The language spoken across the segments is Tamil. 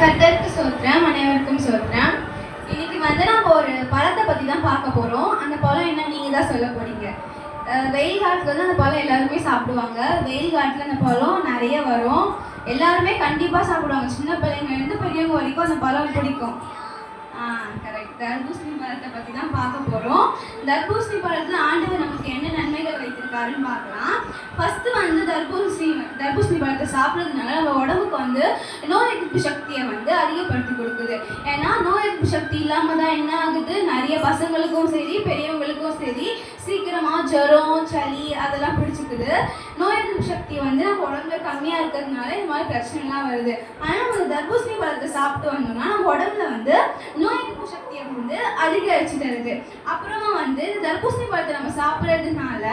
கத்தருக்கு சோத்திரம் அனைவருக்கும் சொல்கிறேன் இன்னைக்கு வந்து நம்ம ஒரு பழத்தை பற்றி தான் பார்க்க போகிறோம் அந்த பழம் என்ன நீங்கள் தான் சொல்ல போகிறீங்க வெயில் காலத்தில் வந்து அந்த பழம் எல்லாருமே சாப்பிடுவாங்க. வெயில் காலத்தில் அந்த பழம் நிறைய வரும். எல்லாருமே கண்டிப்பாக சாப்பிடுவாங்க. சின்ன பிள்ளைங்கலேருந்து பெரியவங்க வரைக்கும் அந்த பழம் பிடிக்கும். ஆ கரெக்ட் தர்பூசணி பழத்தை பற்றி தான் பார்க்க போகிறோம் தர்பூசணி பழத்தில் ஆண்டவர் நமக்கு என்ன நன்மைகள் வைத்திருக்காருன்னு பார்க்கலாம். ஃபஸ்ட்டு வந்து தர்பூசணி தர்பூசணி பழத்தை சாப்பிட்றதுனால நம்ம உடம்புக்கு வந்து நோய் எதிர்ப்பு சக்தியை வந்து அதிகப்படுத்தி கொடுக்குது. ஏன்னா நோய் எதிர்ப்பு சக்தி இல்லாமல் தான் என்ன ஆகுது? நிறைய பசங்களுக்கும் சரி பெரியவங்களுக்கும் சரி சீக்கிரமாக ஜுரம் சளி அதெல்லாம் பிடிச்சிக்குது நோய் எதிர்ப்பு சக்தி வந்து நம்ம உடம்புல கம்மியாக இருக்கிறதுனால இந்த மாதிரி பிரச்சனைலாம் வருது. ஆனால் நம்ம தர்பூசணி பழத்தை சாப்பிட்டு வந்தோம்னா நம்ம உடம்புல வந்து நோய் எதிர்ப்பு சக்தியை வந்து அதிகரிச்சு தருது அப்புறமா வந்து இந்த தர்பூசணி பழத்தை நம்ம சாப்பிட்றதுனால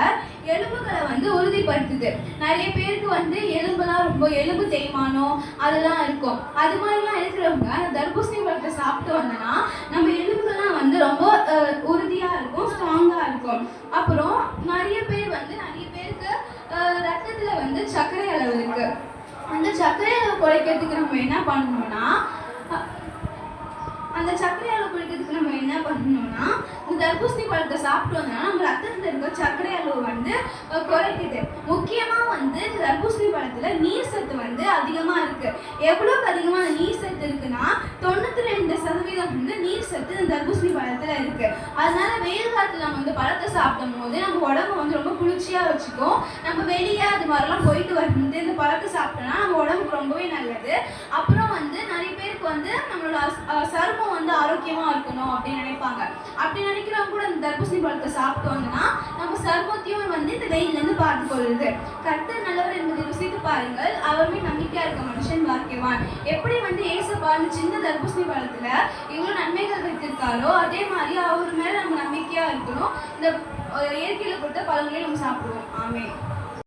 எலும்புகளை வந்து உறுதிப்படுத்துது. நிறைய பேருக்கு வந்து எலும்புலாம் ரொம்ப எலும்பு தேய்மானம் அதெல்லாம் இருக்கும். அது மாதிரிலாம் இருக்கிறவங்க அந்த தர்பூசணி பழத்தை சாப்பிட்டு வந்தோம்னா நம்ம எலும்புகள்லாம் வந்து ரொம்ப உறுதியாக இருக்கும் ஸ்ட்ராங்காக இருக்கும். அப்புறம் வந்து சர்க்கரை அளவு இருக்கு. அந்த சர்க்கரை அளவு குறைக்கிறதுக்கு நம்ம என்ன பண்ணணும்னா அந்த சர்க்கரை அளவு குறைக்கிறதுக்கு நம்ம என்ன பண்ணணும்னா இந்த தர்பூசணி பழத்தை சாப்பிட்டு வந்தோம்னா நம்ம ரத்தத்தில் இருக்க சர்க்கரை அளவு வந்து குறைக்குது. முக்கியமாக வந்து இந்த தர்பூசணி பழத்தில் நீர் சத்து வந்து அதிகமாக இருக்கு. எவ்வளோக்கு அதிகமாக அந்த நீர் சத்து இருக்குன்னா தொண்ணூற்றி ரெண்டு சதவீதம் வந்து நீர் சத்து இந்த தர்பூசணி பழத்தில் இருக்கு. அதனால வெயில் காலத்தில் நம்ம வந்து பழத்தை சாப்பிடும் போது நம்ம உடம்பு வந்து ரொம்ப குளிர்ச்சியாக வச்சுக்கும். நம்ம வெளியே அது மாதிரிலாம் போயிட்டு வந்து இந்த பழத்தை சாப்பிட்டோம்னா நம்ம உடம்புக்கு ரொம்பவே நல்லது. அப்புறம் வந்து நிறைய பேருக்கு வந்து நம்மளோட சருமம் வந்து ஆரோக்கியமாக இருக்கணும் அப்படின்னு நினைப்பாங்க. அப்படி நினைக்கிறவங்க கூட இந்த தர்பூசணி பழத்தை சாப்பிட்டோம்னா நம்ம சருமத்தையும் வந்து இந்த வெயிலேருந்து பார்த்து கொள்ளுது பாருங்கள் அவருமே நம்பிக்கையா இருக்க மனுஷன் பாக்கியவான். எப்படி வந்து ஏசப்பா அந்த சின்ன தர்பூசணி பழத்துல இவ்வளவு நன்மைகள் வைத்திருக்காரோ அதே மாதிரி அவர் மேல நம்ம நம்பிக்கையா இருக்கணும். இந்த இயற்கையில கொடுத்த பழங்களையும் நம்ம சாப்பிடுவோம். ஆமே